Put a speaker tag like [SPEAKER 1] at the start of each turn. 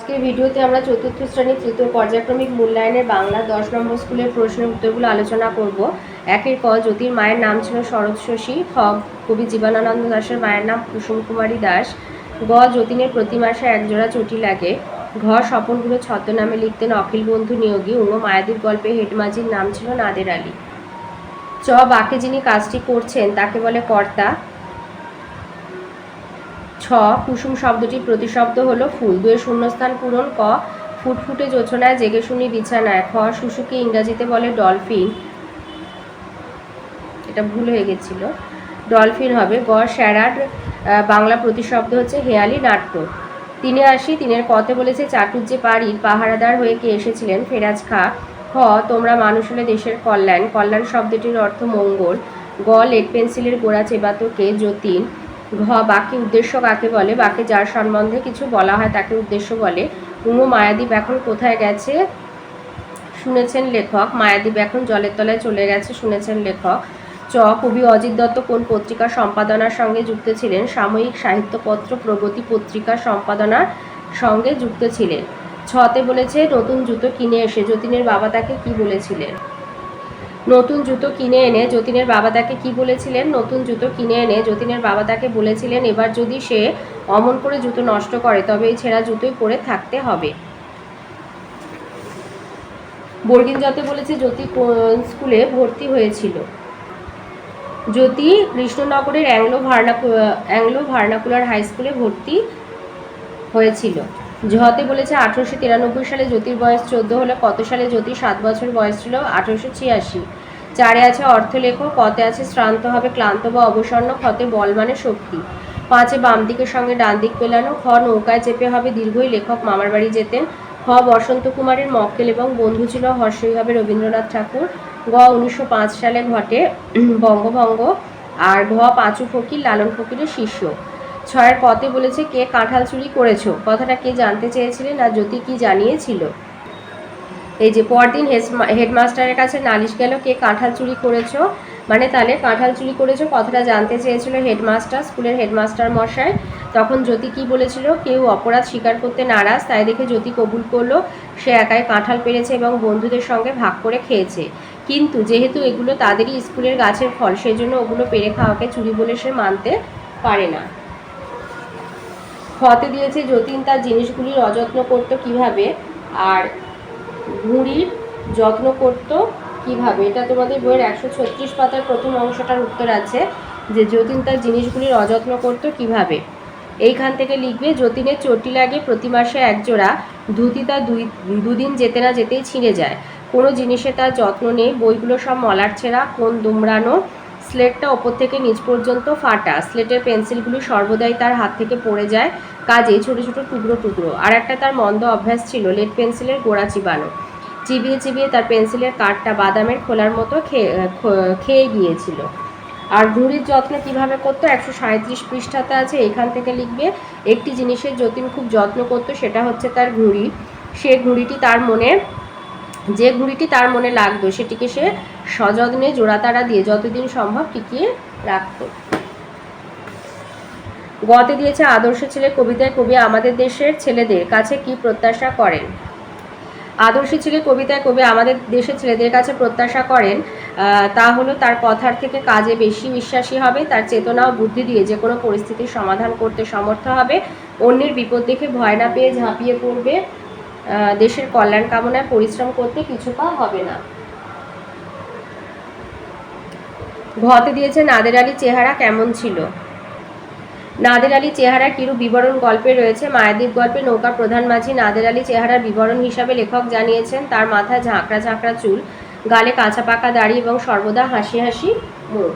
[SPEAKER 1] আজকের ভিডিওতে আমরা চতুর্থ শ্রেণির তৃতীয় পর্যায়ক্রমিক মূল্যায়নের বাংলা দশ নম্বর স্কুলের প্রশ্নের উত্তরগুলো আলোচনা করব। একের ক, জ্যোতির মায়ের নাম ছিল শরৎ শশী, খ, কবি জীবনানন্দ দাশের মায়ের নাম কুসুম কুমারী দাস গ, যতীনের প্রতি মাসে একজোড়া চটি লাগে, ঘ, স্বপনগুলো ছদ্মনামে লিখতেন অখিল বন্ধু নিয়োগী উঙ্গ মায়াদির গল্পে হেডমাজির নাম ছিল নাদের আলী। চ, বাকি যিনি কাজটি করছেন তাকে বলে কর্তা। ছ, কুসুম শব্দটির প্রতিশব্দ হলো, ফুল। দুয়ের শূন্যস্থান পূরণ, ক, ফুটফুটে যোচনায় জেগে শুনি বিছানায়। খ, শুশুকে ইংরাজিতে বলে ডলফিন। এটা ভুল হয়ে গেছিল। ডলফিন হবে। গ স্যারাড বাংলা প্রতিশব্দ হচ্ছে হেয়ালি নাট্য। তিনে আসি, তিনের কতে বলেছে চাটুর্যে পাড়ির পাহারাদার হয়ে কে এসেছিলেন? ফেরাজ খা। খ, তোমরা মানুষ হলে দেশের কল্যাণ। কল্যাণ শব্দটির অর্থ মঙ্গল। গ, লেড পেন্সিলের গোড়া চেবাতকে যতীন। ঘ, বাকি উদ্দেশ্য কাকে বলে? বাকি যার সম্বন্ধে কিছু বলা হয় তাকে উদ্দেশ্য বলে। উমো মায়াদ্বীপ এখন কোথায় গেছে? শুনেছেন লেখক। মায়াদ্বীপ এখন জলের তলায় চলে গেছে, শুনেছেন লেখক। চ, কবি অজিত দত্ত কোন পত্রিকা সম্পাদনার সঙ্গে যুক্ত ছিলেন? সাময়িক সাহিত্যপত্র প্রগতি পত্রিকা সম্পাদনার সঙ্গে যুক্ত ছিলেন। ছতে বলেছে, নতুন জুতো কিনে এসে যতীনের বাবা তাকে কি বলেছিলেন? নতুন জুতো কিনে এনে যতীনের বাবা তাকে কি বলেছিলেন? নতুন জুতো কিনে এনে যতীনের বাবা তাকে বলেছিলেন, এবার যদি সে অমন করে জুতো নষ্ট করে, তবে এই ছেঁড়া জুতোই পরে থাকতে হবে। বর্গিন যতে বলেছে, জ্যোতি স্কুলে ভর্তি হয়েছিল? জ্যোতি কৃষ্ণনগরের Anglo vernacular Anglo vernacular high স্কুলে ভর্তি হয়েছিল। জহতে বলেছে আঠেরোশো তিরানব্বই সালে জ্যোতির বয়স চোদ্দ হলে কত সালে জ্যোতির সাত বছর বয়স ছিল? আঠেরোশো ছিয়াশি। চারে আছে অর্থলেখ কতে আছে শ্রান্ত হবে, ক্লান্ত বা অবসন্ন, ক্ষতে বল মানে শক্তি। পাঁচে বাম দিকের সঙ্গে ডান দিক পেলানো খ নৌকায় চেপে হবে দীর্ঘই লেখক, মামার বাড়ি যেতেন। খ বসন্ত কুমারের মক্কেল এবং বন্ধু ছিল হর্ষই হবে রবীন্দ্রনাথ ঠাকুর। গ উনিশশো পাঁচ সালে ঘটে বঙ্গভঙ্গ, আর ঘ পাঁচু ফকির, লালন ফকিরের শিষ্য। ছয়ের পথে বলেছে কে কাঁঠাল চুরি করেছ। কথাটা কে জানতে চেয়েছিলেন আর জ্যোতি কি জানিয়েছিল? এই যে পরদিন হেডমাস্টারের কাছে নালিশ গেল কে কাঁঠাল চুরি করেছ। মানে তাহলে কাঁঠাল চুরি করেছ কথাটা জানতে চেয়েছিল হেডমাস্টার, স্কুলের হেডমাস্টার মশাই। তখন জ্যোতি কি বলেছিল? কেউ অপরাধ স্বীকার করতে নারাজ, তাই দেখে জ্যোতি কবুল করল। সে একাই কাঁঠাল পেরেছে এবং বন্ধুদের সঙ্গে ভাগ করে খেয়েছে। কিন্তু যেহেতু এগুলো তাদেরই স্কুলের গাছের ফল, সেজন্য ওগুলো পেরে খাওয়াকে চুরি বলে সে মানতে পারে না। খতে দিয়েছে যতীন তার জিনিসগুলির অযত্ন করতো কীভাবে আর ঘুড়ির যত্ন করতো কীভাবে? এটা তোমাদের বইয়ের একশো ছত্রিশ পাতার প্রথম অংশটার উত্তর আছে যে যতীন তার জিনিসগুলির অযত্ন করতো কীভাবে। এইখান থেকে লিখবে, যতীনের চটি লাগে প্রতি মাসে একজোড়া ধুতি তার দুই, দুদিন যেতে না যেতেই ছিঁড়ে যায়। কোনো জিনিসে তার যত্ন নেই, বইগুলো সব মলার ছেঁড়া, কোন দুমড়ানো স্লেটটা ওপর থেকে নিচ পর্যন্ত ফাটা। স্লেটের পেন্সিলগুলি সর্বদাই তার হাত থেকে পড়ে যায়। কাজে ছোট ছোট টুকরো টুকরো। আর একটা তার মন্দ অভ্যাস ছিল, লেড পেন্সিলের গোড়া চিবানো। চিবিয়ে চিবিয়ে তার পেন্সিলের কাঠটা বাদামের খোলার মতো খেয়ে খেয়ে গিয়েছিল। আর ঘুড়ির যত্ন কীভাবে করতো? একশো সাঁত্রিশ পৃষ্ঠাতে আছে, এখান থেকে লিখবে, একটি জিনিসের যতীন খুব যত্ন করতো, সেটা হচ্ছে তার ঘুড়ি। সে ঘুড়িটি তার মনে যে ঘুড়িটি তার মনে লাগতো, সেটিকে সে সযত্নে জোড়াতাড়া দিয়ে যতদিন সম্ভব টিকিয়ে রাখতো। গতে দিয়েছে আদর্শ ছেলে কবিতায়, কবি আমাদের দেশের ছেলেদের কাছে কি প্রত্যাশা করেন? আদর্শ ছেলে কবিতায়, কবি আমাদের দেশের ছেলেদের কাছে প্রত্যাশা করেন তা হলো তার কথার থেকে কাজে বেশি বিশ্বাসী হবে, তার চেতনা ও বুদ্ধি দিয়ে যে কোনো পরিস্থিতির সমাধান করতে সমর্থ হবে, অন্যের বিপদ দেখে ভয় না পেয়ে ঝাঁপিয়ে পড়বে দেশের কল্যাণ কামনায় পরিশ্রম করতে কিছুটা হবে না। ঘতে দিয়েছে নাদের আলী চেহারা কেমন ছিল? নাদের আলী চেহারা কিরূপ বিবরণ গল্পে রয়েছে? মায়াদ্বীপ গল্পে নৌকা প্রধান মাঝি নাদের আলী চেহারার বিবরণ হিসাবে লেখক জানিয়েছেন, তার মাথায় ঝাঁকড়া ঝাঁকড়া চুল, গালে কাঁচা পাকা দাড়ি এবং সর্বদা হাসি হাসি মুখ।